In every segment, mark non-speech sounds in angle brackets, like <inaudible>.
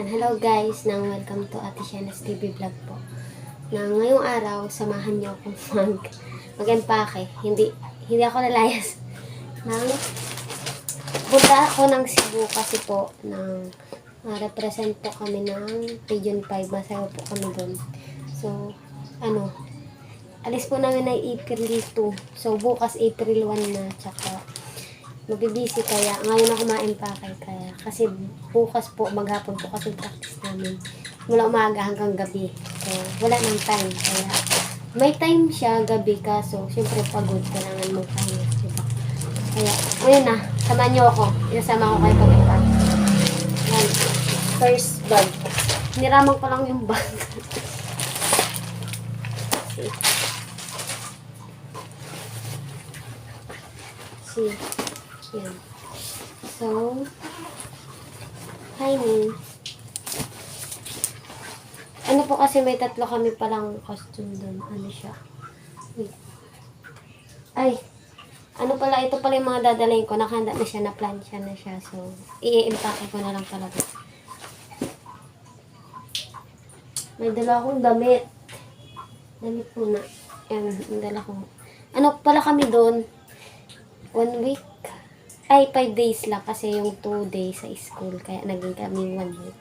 Yan, hello guys, nang welcome to Ate Shana's TV Vlog po. Na ngayong araw, samahan niyo akong <laughs> mag mag-empake. Hindi, hindi ako lalayas. Nang punta ako ng Cebu kasi po ng ah, represent po kami ng Region 5. Masayo po kami doon. So, ano, alis po namin ay April 2. So, bukas April 1 na. Tsaka, mabibisi kaya. Ngayon ako ma-empake kaya. Kasi bukas po maghapon po kasi practice namin. Mula umaga hanggang gabi. So wala nang time. Kaya may time siya gabi. Kaso syempre pagod. Kailangan time diba? kaya ngayon na. Samahan niyo ako. Inasama ko kayo pag empake Yan. first bag. Niraman ko lang yung bag. <laughs> See see yan so timing ano po kasi may tatlo kami palang costume doon. Ano siya? Wait. Ay, ano pala, ito pala yung mga dadalhin ko. Nakahanda na siya, na-plancha na siya. So, i-empake ko na lang talaga. May dala akong damit. Damit muna. Yan, ang dala ko. Ano pala kami doon? One week? Ay, five days lang kasi yung two days sa school. Kaya naging kami one week.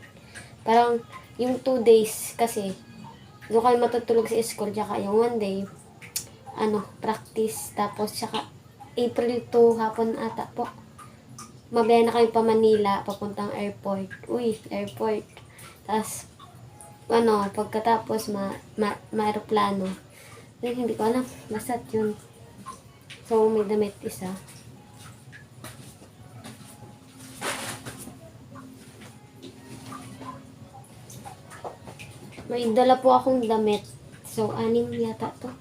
Parang, yung two days kasi, doon kayo matutulog sa school, tsaka yung one day, ano, practice, tapos tsaka April 2 hapon ata po. Mabaya na kayo pa Manila, papuntang airport. Uy, airport. Tapos, ano, pagkatapos, ma, ma, ma-aeroplano. Ay, hindi ko alam. Basta yun. So, may damit isa. May dala po akong damit. So, anim yata to.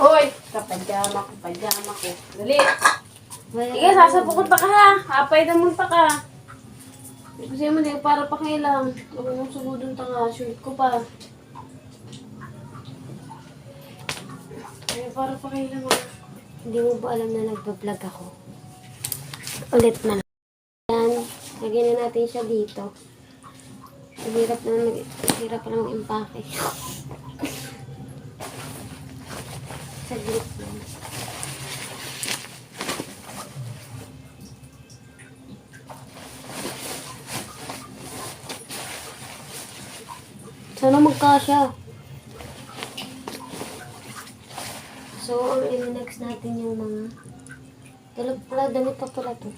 Hoy! Kapajama ko, pajama ko. Dali! Ika, sasabukot pa ka ha! Hapay na munta ka! Kasi mo para pa kailang. Huwag mong sugudon ta nga, shirt ko pa. Ay, para pa kailang ah. Hindi mo ba alam na nagbablog ako? Ulit na lang. Yan. Lagyan na natin siya dito. Ang hirap na mag ang hirap pa lang impake. <laughs> Saglit lang. Sana magkasya. So, i-next natin yung mga Dala pala, damit pa pala to.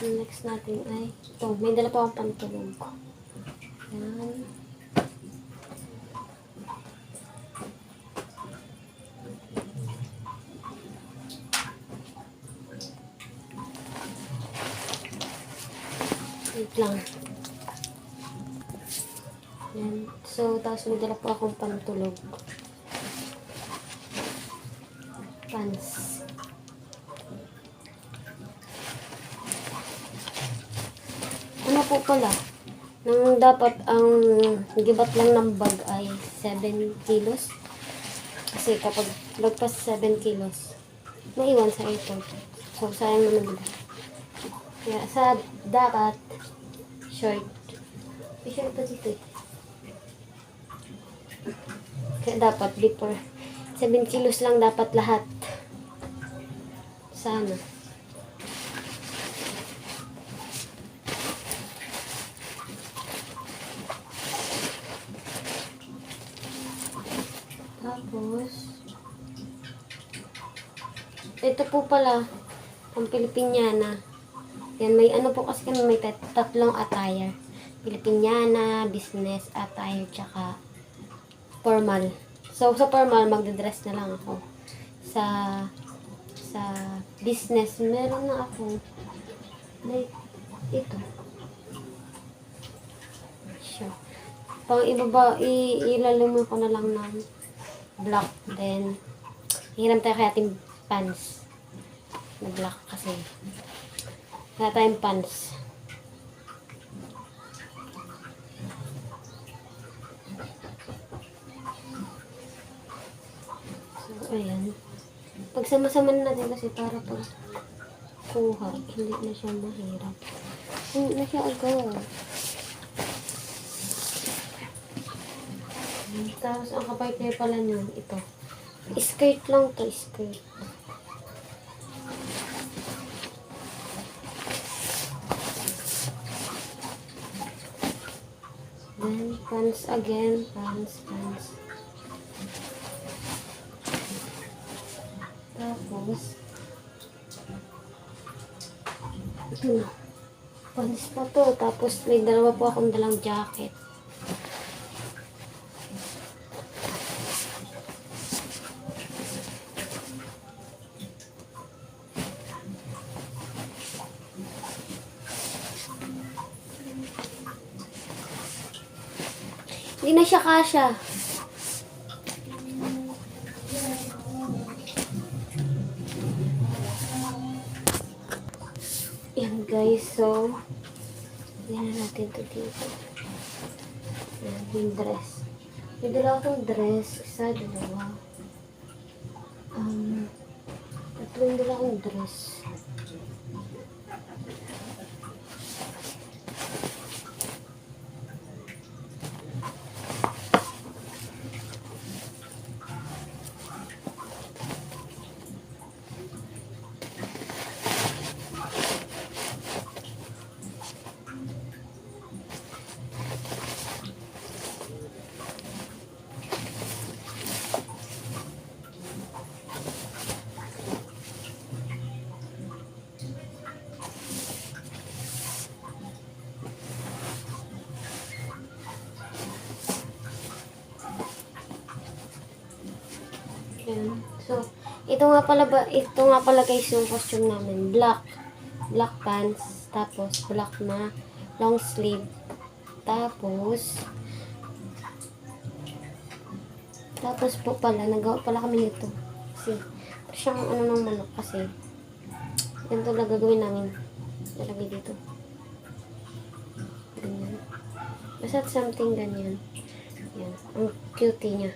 Ang next natin ay ito. May dala pa akong pantulong ko. Yan. Wait lang. Yan. So, tapos may dala po akong pantulog. Pants. Ano po pala? Nang dapat ang gibat lang ng bag ay 7 kilos. Kasi kapag lagpas 7 kilos, naiwan sa airport. So, sayang naman nila. Kaya sa dapat, short. May pa dito eh. Dapat before 7 kilos lang dapat lahat. Sana. Tapos, ito po pala, ang Pilipiniana. Yan, may ano po kasi may tat- tatlong attire. Pilipiniana, business attire, tsaka formal. So, sa formal, magdadress na lang ako. Sa, sa business, meron na ako, like, ito. Sure. Pang ibaba, i ko na lang ng black. Then, hiram tayo kaya ating pants. Na black kasi. Kaya tayong pants. Ayan. Pagsama-sama na natin kasi para pag kuha, hindi na siya mahirap. Hindi na siya agad. Tapos ang kapay pala niyan, ito. Skirt lang to, skirt. Then, pants again, pants, pants. Tapos, ito na. Pants pa to. Tapos, may dalawa po akong dalang jacket. Hindi na siya kasha. Yan na natin to dito. Yan, yung dress. May dalawa akong dress. Isa, dalawa. Um, tatlo yung dalawa akong dress. Yan. So, ito nga pala ba, ito nga pala guys yung costume namin. Black. Black pants. Tapos, black na long sleeve. Tapos, tapos po pala, nagawa pala kami nito. Kasi, siyang ano ng manok kasi. Ganito lang gagawin namin. Lalagay dito. Ganyan. Basta something ganyan. Yan. Ang cutie niya.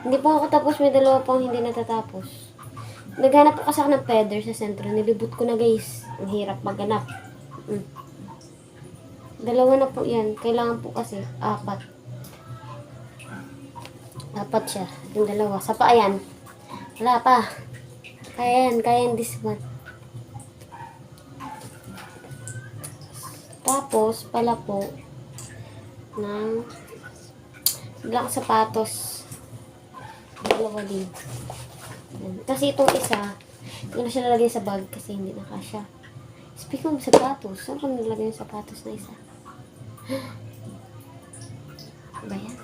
Hindi po ako tapos. May dalawa pang hindi natatapos. Naghanap po kasi ako ng feather sa sentro. Nilibot ko na guys. Ang hirap maghanap. Mm. Dalawa na po yan. Kailangan po kasi apat. Apat siya. Yung dalawa. Sa pa yan. Wala pa. Kaya yan. Kaya yan this one. Tapos, pala po, ng black sapatos. Dalawa din. Yan. Kasi itong isa, hindi na siya nalagay sa bag kasi hindi na kasya. Speaking of sapatos, saan ko nilagay yung sapatos na isa? <gasps> Ba yan?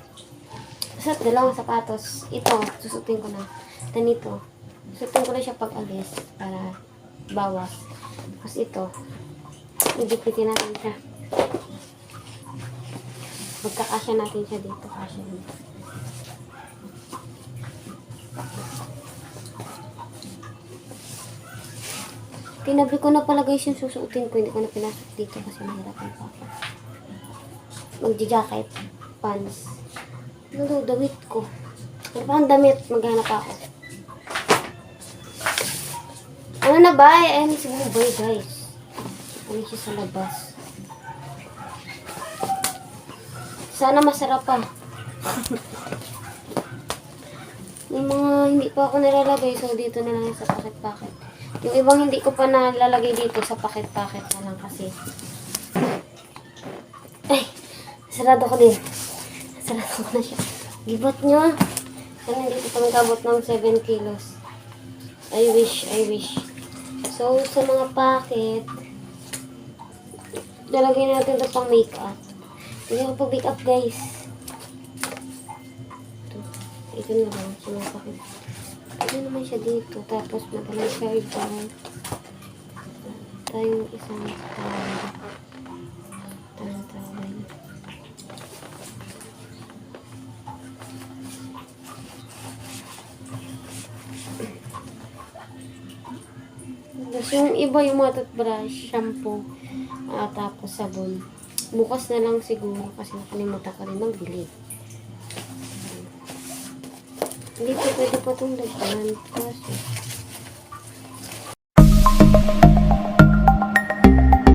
Basta dalawang sapatos. Ito, susutin ko na. Ganito. Susutin ko na siya pag alis para bawas. Tapos ito, idipitin natin siya. Magkakasya natin siya dito. Kasya dito. Tinabi ko na pala guys yung susuotin ko. Hindi ko na pinasok dito kasi mahirapan pa ako. Magja-jacket. Pants. Ano damit ko. Ano pa ang damit? Maghanap ako. Ano na ba? Ayan si Bubay guys. Ano siya sa labas. Sana masarap pa. <laughs> Yung mga hindi pa ako nilalagay, so dito na lang sa packet-packet. Yung ibang hindi ko pa nalalagay dito sa packet-packet na lang kasi. Ay, sarado ko din. Sarado ko na siya. Gibot nyo. Sana hindi ko pa nagabot ng 7 kilos. I wish, I wish. So, sa mga packet, lalagay natin ito pang makeup. Hindi ako pang makeup, guys. Ito. Na lang. Sa mga packet. Ito naman siya dito. Tapos, madalang siya ibang tayong isang tawag. Tayong tawag. Tapos yung iba yung mga toothbrush, shampoo, ah, tapos sabon. Bukas na lang siguro kasi nakalimutan ko rin magbili. Hindi po pwede po itong dagdagan. Kaso,